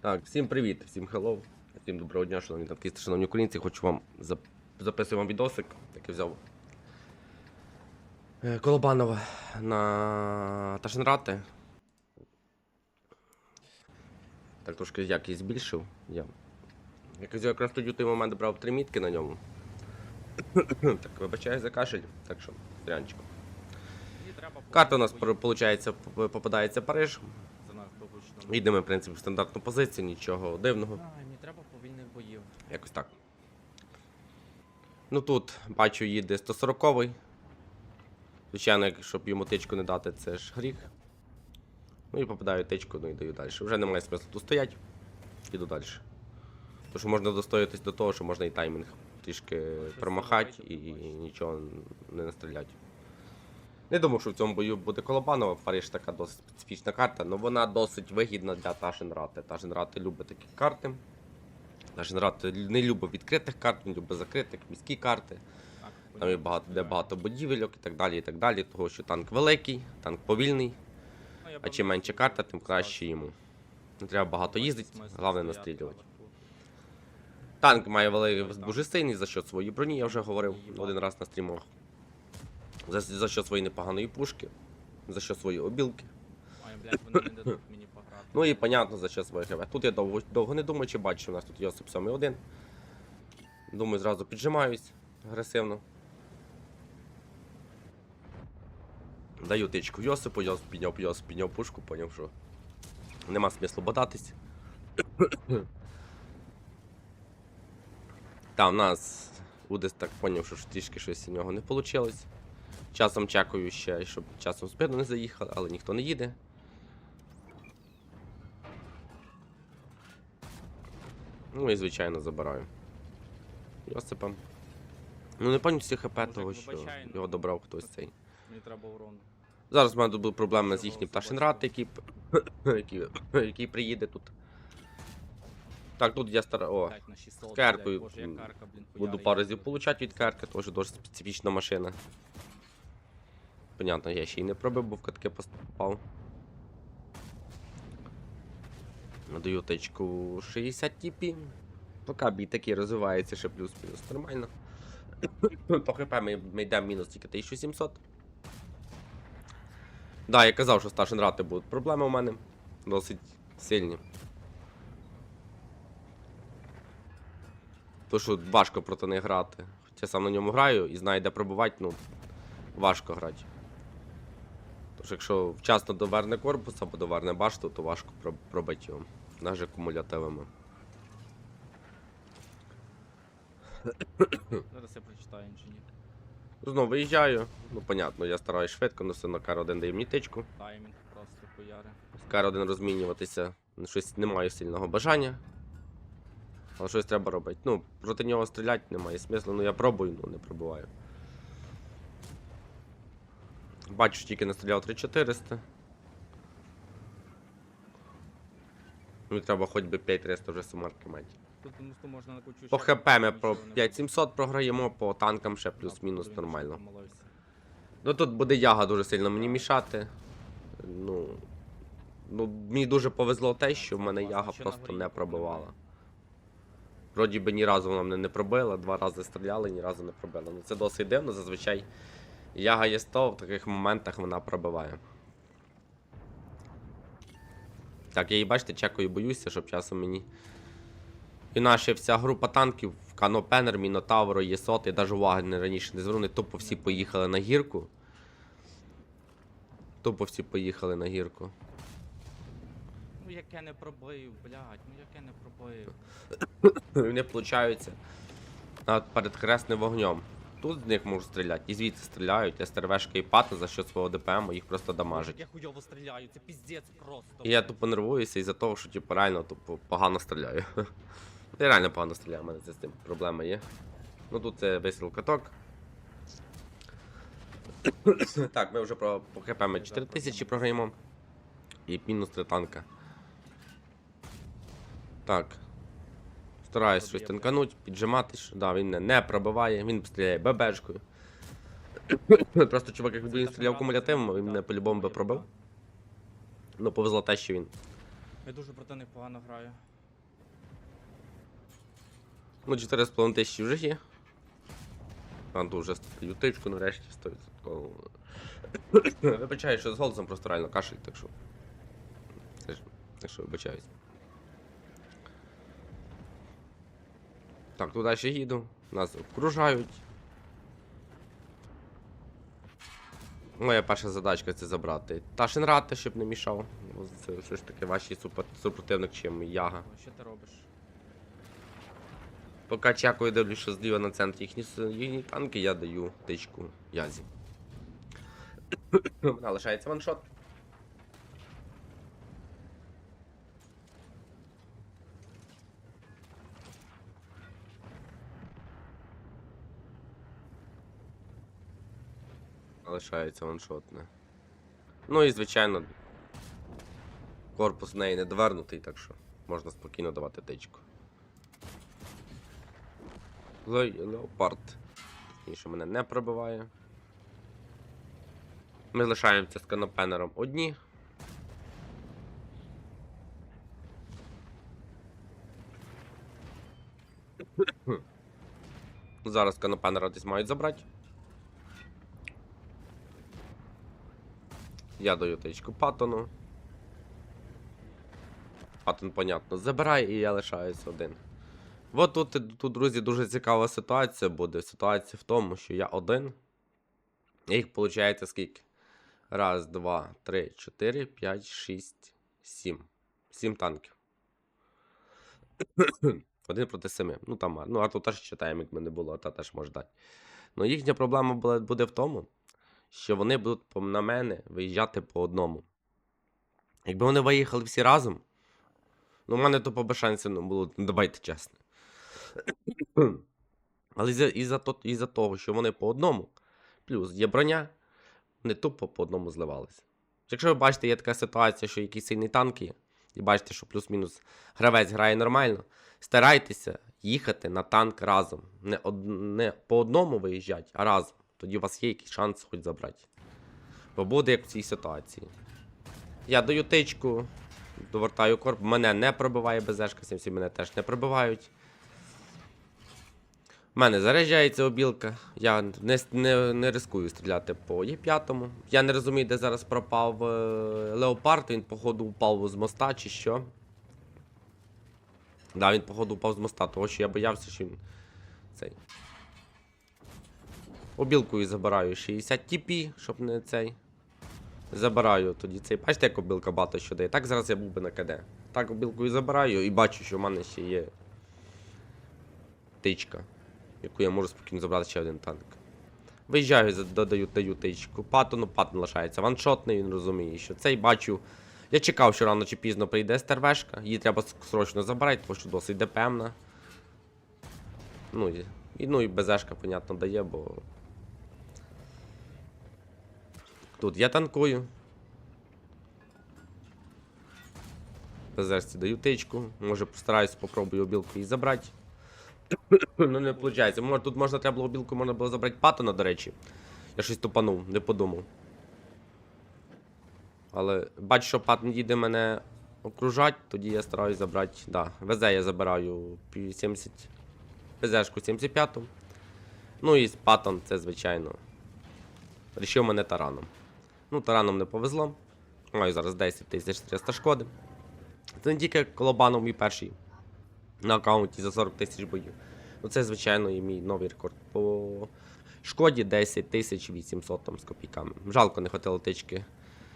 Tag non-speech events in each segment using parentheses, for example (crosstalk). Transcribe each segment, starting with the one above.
Так, всім привіт, всім хеллоу, всім доброго дня, шановні танкісти, шановні українці. Хочу вам зап... записую вам відосик, який взяв е, Колобанова на Ташенрати. Так трошки якість збільшив. Я якось я якраз тоді в той момент брав три мітки на ньому. (coughs) так, вибачаю за кашель, так що, стрянчику. Карта у нас виходить, попадається Париж. Йдемо, в принципі, в стандартну позицію, нічого дивного. А, мені треба повільних боїв. Якось так. Ну тут бачу їде 140-й. Звичайно, щоб йому тичку не дати, це ж гріх. Ну і попадаю тичку, ну і даю далі. Вже немає смислу тут стоять. Іду далі. Тому що можна достоятись до того, що можна і таймінг трішки промахати і нічого не настріляти. Не думав, що в цьому бою буде Колобанова. Париж така досить специфічна карта, але вона досить вигідна для Ташенрати. Ташенрати любить такі карти. Ташенрати не любить відкритих карт, він любить закритих, міські карти. Там є багато, де багато будівельок і так далі, і так далі. Того, що танк великий, танк повільний, а чим менше карта, тим краще йому. Не треба багато їздити, головне настрілювати. Танк має великий дуже сильний за счет своєї броні, я вже говорив один раз на стрімах. За, за счет своєї непоганої пушки, за счет своєї обілки. Ой, блядь, вони не дадуть мені пограти. Ну і понятно, за що своє ГВ. Тут я довго, довго не думаю, чи бачу, що у нас тут Йосип 7-1. Думаю, зразу піджимаюсь агресивно. Даю тичку Йосипу, Йосип підняв, Йосип підняв пушку, поняв, що нема смислу бодатись. Та, в нас Удес так поняв, що трішки щось у нього не вийшло. Часом чекаю ще, щоб часом спину не заїхали, але ніхто не їде. Ну і звичайно забираю. Йосипа. Ну не пам'ятаю всі хп Мужик, того, що ну. його добрав хтось цей. Мені треба урон. Зараз в мене тут були проблеми з їхнім Ташенрат, який, (coughs) який, (coughs) який приїде тут. Так, тут я стара. О, 5 на 600, каркою, блядь, боже, як м, карка, блін, буду пару разів получати від карки, теж дуже специфічна машина. Понятно, я ще й не пробив, бо в катки попав. Надаю тичку 60 тіпі. Поки бій такий розвивається ще плюс-плюс. Нормально. (coughs) По хп ми, ми йдемо мінус тільки 1700. Да, я казав, що старшинрати будуть проблеми у мене. Досить сильні. То що важко проти них грати. Хоча сам на ньому граю і знаю, де пробувати, ну важко грати. Тож якщо вчасно доверне корпус або доверне башту, то важко про- пробити його. Навіть кумулятивами. Зараз я прочитаю інженер. Знову виїжджаю. Ну, понятно, я стараюсь швидко, але все на Кар-1 дає мені тичку. Таймінг просто хуяри. З Кар-1 розмінюватися. ну, Щось не маю сильного бажання. Але щось треба робити. Ну, проти нього стріляти немає смислу. Ну я пробую, ну не пробуваю. Бачу, тільки настріляв 3400. Мені треба хоч би 5300 вже сумарки мати. По ХП ми про 5700 програємо, по танкам ще плюс-мінус нормально. Ну тут буде яга дуже сильно мені мішати. Ну. Ну, мені дуже повезло те, що в мене яга просто не пробивала. Вроді би ні разу вона мене не пробила, два рази стріляли, ні разу не пробила. Ну це досить дивно, зазвичай яга є 100, в таких моментах вона пробиває. Так, я її бачите, чекаю, боюся, щоб часом мені. І наша вся група танків, Канопенер, Мінотавро, Єсот, я навіть уваги не раніше не звернув, вони тупо всі поїхали на гірку. Тупо всі поїхали на гірку. Ну яке не пробив, блядь, ну яке не пробив. (coughs) Вони получаються над передхресним вогнем. Тут з них можуть стріляти, і звідси стріляють, СТРВшка і пата за що свого ДПМу їх просто дамажить. Я хуйово стріляю, це піздець просто. І я тупо нервуюся із-за того, що типу реально тупо погано стріляю. (laughs) Я реально погано стріляю, у мене це з тим проблема є. Ну тут це вистріл каток. (coughs) так, ми вже про по ХП ми 4000 програємо. І мінус 3 танка. Так. Стараюсь щось танкануть, піджиматись. Да, він не пробиває, він стріляє ББшкою. (coughs) Просто чувак, якби він стріляв кумулятивом, він мене по-любому би пробив. Ну, повезло те, що він Я дуже проти них погано граю. Ну, 4,5 тисячі вже є. А тут вже стою тичку нарешті 100%. (coughs) Вибачаю, що з голосом просто реально кашель, так що. Так що вибачаюсь. Так, туди ще їду. Нас окружають. Моя перша задачка це забрати Ташенрата, щоб не мішав. Це все ж таки ваші супер, супротивник, чим Яга. Що ти робиш? Поки чекаю, дивлюсь, що зліва на центр їхні, їхні танки, я даю тичку язі. (coughs) Вона лишається ваншот. Лишається ваншотне. Ну і звичайно. Корпус в неї не довернутий, так що можна спокійно давати тичку. Ле- Леопард. Точніше, мене не пробиває. Ми лишаємося з канопенером одні. Зараз канопенера десь мають забрати. Я даю тичку Паттону. Паттон, понятно, забирає і я лишаюся один. От тут, тут, друзі, дуже цікава ситуація буде. Ситуація в тому, що я один. Їх виходить скільки? Раз, два, три, чотири, п'ять, шість, сім. Сім танків. (coughs) Один проти семи. Ну там, ну а тут теж читаємо, як мене було, та теж може дати. Ну їхня проблема буде в тому, що вони будуть на мене виїжджати по одному. Якби вони виїхали всі разом, ну в мене то по шансів не було, ну, давайте чесно. (clears throat) Але із-за, із-за, із-за того, що вони по одному, плюс є броня, вони тупо по одному зливалися. Якщо ви бачите, є така ситуація, що якийсь сильний танк є, і бачите, що плюс-мінус гравець грає нормально, старайтеся їхати на танк разом. Не, од... не по одному виїжджати, а разом. Тоді у вас є якийсь шанс хоч забрати. Бо буде як в цій ситуації. Я даю тичку, довертаю корп. Мене не пробиває безешка, всі мене теж не пробивають. У мене заряджається обілка. Я не, не, не рискую стріляти по Є5. Я не розумію, де зараз пропав е, Леопард. Він, походу, упав з моста чи що. Да, він, походу, упав з моста, того що я боявся, що він. Цей. Обілкою забираю 60 TP, щоб не цей. Забираю тоді цей. Бачите, як обілка багато що дає. Так зараз я був би на КД. Так обілкою забираю і бачу, що в мене ще є тичка, яку я можу спокійно забрати ще один танк. Виїжджаю, додаю даю тичку. Паттону, паттон лишається ваншотний, він розуміє, що цей бачу. Я чекав, що рано чи пізно прийде стервешка, її треба срочно забрати, тому що досить ДПМна. Ну і, ну, і безешка, понятно, дає, бо. Тут я танкую. Безешці даю тичку. Може постараюсь, попробую обілку її забрати. ну не виходить. Може, тут можна треба було білку, можна було забрати патона, до речі. Я щось тупанув, не подумав. Але бачу, що патон їде мене окружать, тоді я стараюсь забрати. Да, ВЗ я забираю пі- 70. ВЗшку 75. Ну і патон це, звичайно. Рішив мене тараном. Ну, тараном не повезло. Маю зараз 10 300 шкоди. Це не тільки колобаном мій перший на аккаунті за 40 тисяч боїв. Ну це, звичайно, і мій новий рекорд. По шкоді 10 тисяч 800 там з копійками. Жалко, не хватило тички.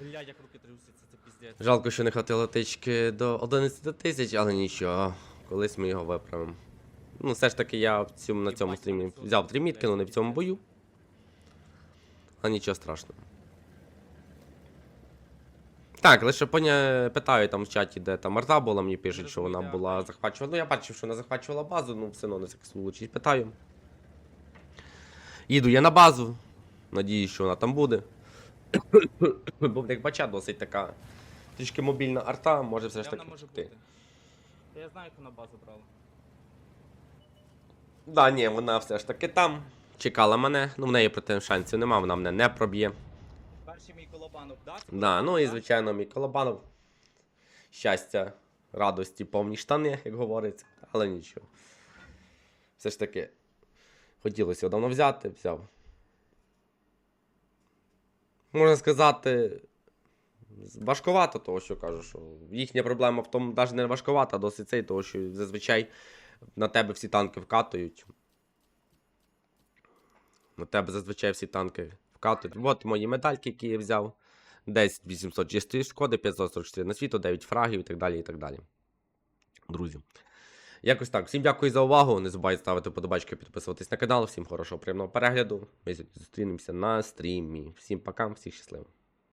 Блядь, як руки трясуться, це піздець. Жалко, що не хватило тички до 11 тисяч, але нічого. Колись ми його виправимо. Ну, все ж таки, я в цьому, на цьому стрімі взяв три мітки, але не в цьому бою. Але нічого страшного. Так, лише поня... питаю там в чаті, де там арта була, мені пишуть, що вона була захвачувала. Ну, я бачив, що вона захвачувала базу, ну все одно на всякий случай питаю. Їду я на базу. Надіюсь, що вона там буде. Бо в них бача досить така трішки мобільна арта, може все ж таки. бути. Я знаю, як вона базу брала. Да, ні, вона все ж таки там. Чекала мене, ну в неї проте шансів нема, вона мене не проб'є. Перший мій колобанок, да? Да, ну і звичайно, мій Колобанов. щастя, радості, повні штани, як говориться, але нічого. Все ж таки, хотілося давно взяти, взяв. Можна сказати, важковато, того, що кажу, що їхня проблема в тому, навіть не важковата, а досить цей, того, що зазвичай на тебе всі танки вкатують. На тебе зазвичай всі танки вкатують. От мої медальки, які я взяв. Десь 800 чистої шкоди, 544 на світу, 9 фрагів і так далі. і так далі. Друзі. Якось так. Всім дякую за увагу. Не забувайте ставити подобачки, підписуватись на канал. Всім хорошого приємного перегляду. Ми зустрінемося на стрімі. Всім пока, всіх щасливо.